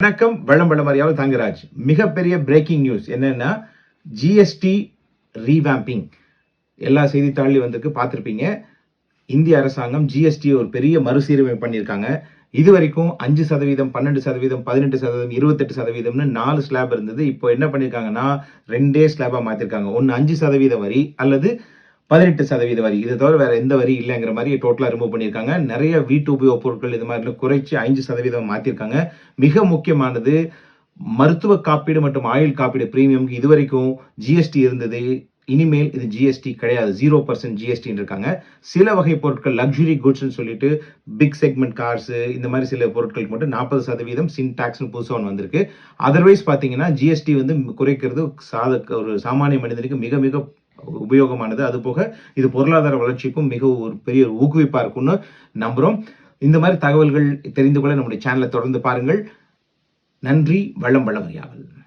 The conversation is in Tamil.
வணக்கம் வளம் வளமறியாவது தங்கராஜ். மிகப்பெரிய பிரேக்கிங் நியூஸ் என்னென்னா ஜிஎஸ்டி ரீவேம்பிங் எல்லா செய்தித்தாள்லையும் வந்திருக்கு பார்த்துருப்பீங்க. இந்திய அரசாங்கம் ஜிஎஸ்டி ஒரு பெரிய மறுசீரமைப்பு பண்ணியிருக்காங்க. இது வரைக்கும் அஞ்சு சதவீதம் பன்னெண்டு சதவீதம் பதினெட்டு சதவீதம் இருபத்தெட்டு சதவீதம்னு நாலு ஸ்லாப் இருந்தது. இப்போ என்ன பண்ணியிருக்காங்கன்னா ரெண்டே ஸ்லாபாக மாற்றிருக்காங்க ஒன்று அஞ்சு சதவீத வரி அல்லது பதினெட்டு சதவீத வரி. இது தவிர வேற எந்த வரி இல்லைங்கிற மாதிரி டோட்டலாக ரிமூவ் பண்ணியிருக்காங்க. நிறைய வீட்டு உபயோக பொருட்கள் இது மாதிரிலாம் குறைச்சி ஐந்து சதவீதம் மாற்றிருக்காங்க மிக முக்கியமானது மருத்துவ காப்பீடு மற்றும் ஆயுள் காப்பீடு பிரீமியம்க்கு இதுவரைக்கும் ஜிஎஸ்டி இருந்தது. இனிமேல் இது ஜிஎஸ்டி கிடையாது. ஜீரோ பர்சன்ட் ஜிஎஸ்டின்னு இருக்காங்க. சில வகை பொருட்கள் லக்ஸுரி குட்ஸ்னு சொல்லிட்டு பிக் செக்மெண்ட் கார்ஸ் இந்த மாதிரி சில பொருட்களுக்கு மட்டும் நாற்பது சதவீதம் சின் டாக்ஸ்னு புதுசாக ஒன்று வந்திருக்கு. அதர்வைஸ் பார்த்தீங்கன்னா ஜிஎஸ்டி வந்து குறைக்கிறது சாத ஒரு சாமானிய மனிதனுக்கு மிக மிக உபயோகமானது. அது போக இது பொருளாதார வளர்ச்சிக்கும் மிக ஒரு பெரிய ஒரு ஊக்குவிப்பாக இருக்கும்னு நம்புகிறோம் இந்த மாதிரி தகவல்கள் தெரிந்து கொள்ள நம்முடைய சேனலை தொடர்ந்து பாருங்கள். நன்றி வள்ளம் வள்ளமறியாமல்